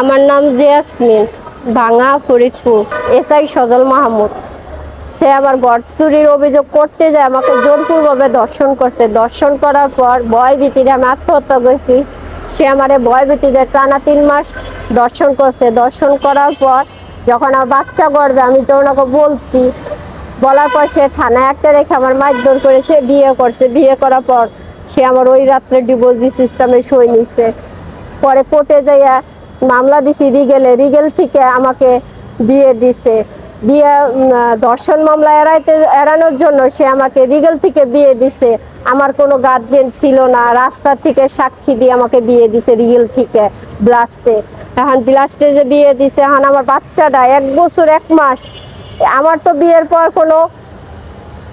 আমার নাম জিয়াসমিন ভাঙা ফরিদপুর, এসআই সজল মাহমুদ। সে আমার ঘর চুরির অভিযোগ করতে যায়, আমাকে জোরপূর্বভাবে দর্শন করছে। দর্শন করার পর ভয় ভীতিতে আমি আত্মহত্যা করেছি। সে আমারে ভয় ভীতিতে টানা তিন মাস দর্শন করছে। দর্শন করার পর যখন আমার বাচ্চা গড়বে আমি তো ওনাকে বলছি। বলার পর সে থানায় একটা রেখে আমার মারধর করে সে বিয়ে করছে। বিয়ে করার পর সে আমার ওই রাত্রে ডিভোর্স সিস্টেমে সই নিছে। পরে কোর্টে যাইয়া মামলা দিছি রিগেলে, রিগেল থেকে আমাকে বিয়ে দিছে। বিয়ে ধর্ষণ মামলা এড়াইতে, এড়ানোর জন্য সে আমাকে রিগেল থেকে বিয়ে দিছে। আমার কোনো গার্জেন ছিল না। রাস্তা থেকে সাক্ষী দিয়ে আমাকে বিয়ে দিছে রিগেল থেকে ব্লাস্টে এখন ব্লাস্টে যে বিয়ে দিছে, এখন আমার বাচ্চাটা এক বছর, এক মাস। আমার তো বিয়ের পর কোনো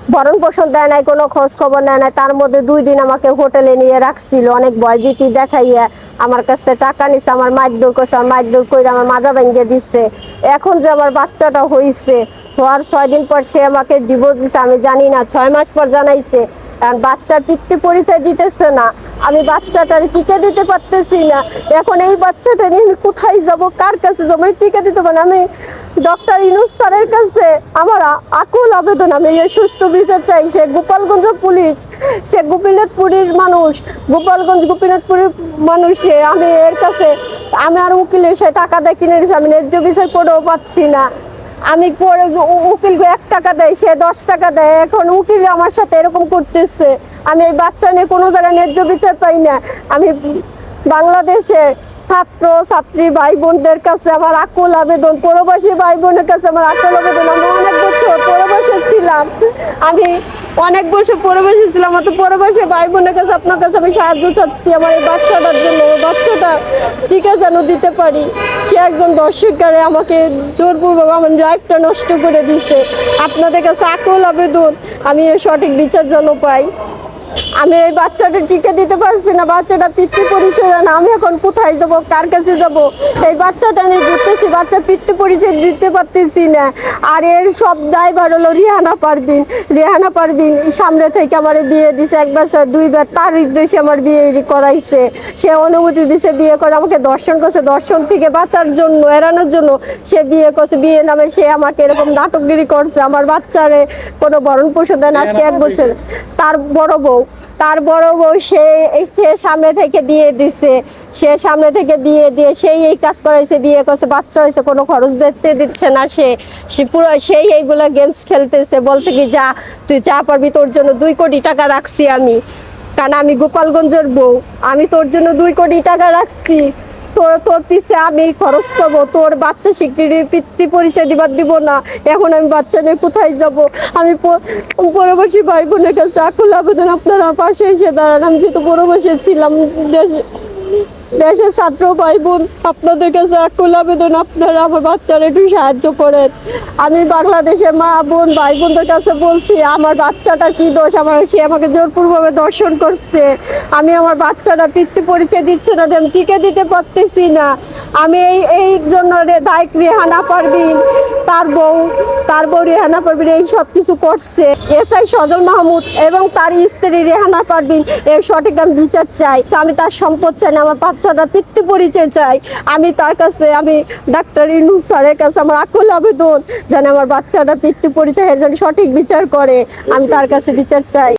ভরণ পোষণ দেয় নাই, কোনো খোঁজ খবর নেয় নাই। তার মধ্যে দুই দিন আমাকে হোটেলে নিয়ে রাখছিল, অনেক ভয় ভয়ভীতি দেখাইয়া। আমার কাছ থেকে টাকা নিছে, আমার মারধর করছে, আমার মারধর করে আমার মাজা ভেঙে দিচ্ছে এখন যে আমার বাচ্চাটা হয়েছে হওয়ার ছয় দিন পর সে আমাকে ডিভোর্স দিছে, আমি জানি না, ছয় মাস পর জানাইছে। বাচ্চার পিতৃ পরিচয় দিতেছে না। আমি বাচ্চাটার টিকে দিতে পারতেছি না। এখন এই বাচ্চাটা নিয়ে কোথায় যাব? কার কাছে যাব? আমি টিকে দিতে পারি না। আমি ডক্টর ইনুস স্যারের কাছে আমার আকুল আবেদন। আমি এই সুষ্ঠু বিচার চাই। সে গোপালগঞ্জ পুলিশ, সে গোপীনাথপুরীর মানুষ, গোপালগঞ্জ গোপীনাথপুরের মানুষ আমি এর কাছে, আমি আর উকিলে সে টাকা দিয়ে কিনে আমি ন্যায্য বিচার করেও পাচ্ছি না। আমি পরে উকিল এক টাকা দেয়, সে দশ টাকা দেয়। এখন উকিল আমার সাথে এরকম করতেছে। আমি এই বাচ্চা নিয়ে কোনো জায়গায় ন্যায্য বিচার পাই না। আমি বাংলাদেশে ছাত্র, ছাত্রী ভাই বোনদের কাছে আমার আকুল আবেদন, প্রবাসী ভাই বোনের কাছে আমার আকুল আবেদন। আমি অনেক বছর প্রবাসে ছিলাম। আমি অনেক বছর পরবেশে ছিলাম অত বসে ভাই বোনের কাছে, আপনার কাছে আমি সাহায্য চাচ্ছি আমার এই বাচ্চাটার জন্য বাচ্চাটা টিকা যেন দিতে পারি। সে একজন দর্শককারে আমাকে জোরপূর্বক আমার লাইফটা নষ্ট করে দিছে। আপনাদের কাছে আকল আবেদন, আমি সঠিক বিচার যেন পাই। আমি এই বাচ্চাটা টিকে দিতে পারছি না বাচ্চাটা পিতৃ পরিচয় না। আমি এখন কোথায় যাব কার কাছে যাব এই বাচ্চাটা আমি ঘুরতেছি বাচ্চা পিতৃ পরিচয় দিতে পারতেছি না। আর এর সব দায়বার হলো রিহানা পারবিন রিহানা পারবিন সামনে থেকে আমার বিয়ে দিছে এক বছর দুইবার তার উদ্দেশ্যে আমার বিয়ে করাইছে। সে অনুমতি দিছে বিয়ে করে আমাকে দর্শন করছে। দর্শন থেকে বাঁচার জন্য এড়ানোর জন্য সে বিয়ে করছে। বিয়ে নামে সে আমাকে এরকম নাটকগিরি করছে। আমার বাচ্চারে কোনো ভরণ পোষণ দেন আজকে এক বছর তার বড় বউ। তার বড় বউ সে সে সামনে থেকে বিয়ে দিছে। সে সামনে থেকে বিয়ে দিয়ে সেই এই কাজ করাইছে, বিয়ে করছে, বাচ্চা হয়েছে, কোনো খরচ দেখতে দিচ্ছে না সে। সে পুরো সেই এইগুলো গেমস খেলতেছে, বলছে কি, যা, তুই যা পারবি, তোর জন্য দুই কোটি টাকা রাখছি আমি। কারণ আমি গোপালগঞ্জের বউ, আমি তোর জন্য দুই কোটি টাকা রাখছি। তোর তোর পিছে আমি খরচ করব, তোর বাচ্চা স্বীকৃতি পিতৃ পরিচয় দিবার দিব না। এখন আমি বাচ্চা নিয়ে কোথায় যাব? আমি পরবাসী ভাই বোনের কাছে আকুল আবেদন, আপনারা পাশে এসে দাঁড়ান। আমি যেহেতু পরবাসী ছিলাম দেশে। দেশের ছাত্র ভাই বোন, আপনাদের কাছে আকুল আবেদন, আপনারা আমার বাচ্চারা একটু সাহায্য করেন। আমি বাংলাদেশের মা বোন, ভাই বোনদের কাছে বলছি, আমার বাচ্চাটার কি দোষ? আমার সে আমাকে জোরপূর্বভাবে দর্শন করছে। আমি আমার বাচ্চাটা পিতৃ পরিচয় দিচ্ছে না আমি টিকে দিতে পারতেছি না। আমি এই এই জন্য দায়িক রেহানা পারবিন তার বউ তার বউ রেহানা পারবিন এই সব কিছু করছে এসআই সজল মাহমুদ এবং তার স্ত্রী রেহানা পারবিন এর সঠিক আমি বিচার চাই। আমি তার সম্পদ চাই না, আমার বাচ্চাটা পিত্ত পরিচয় চাই। আমি তার কাছে, আমি ডাক্তার ইনু স্যারের কাছে আমার আকুল আবেদন যেন আমার বাচ্চাটা পিতৃ পরিচয় যেন সঠিক বিচার করে। আমি তার কাছে বিচার চাই।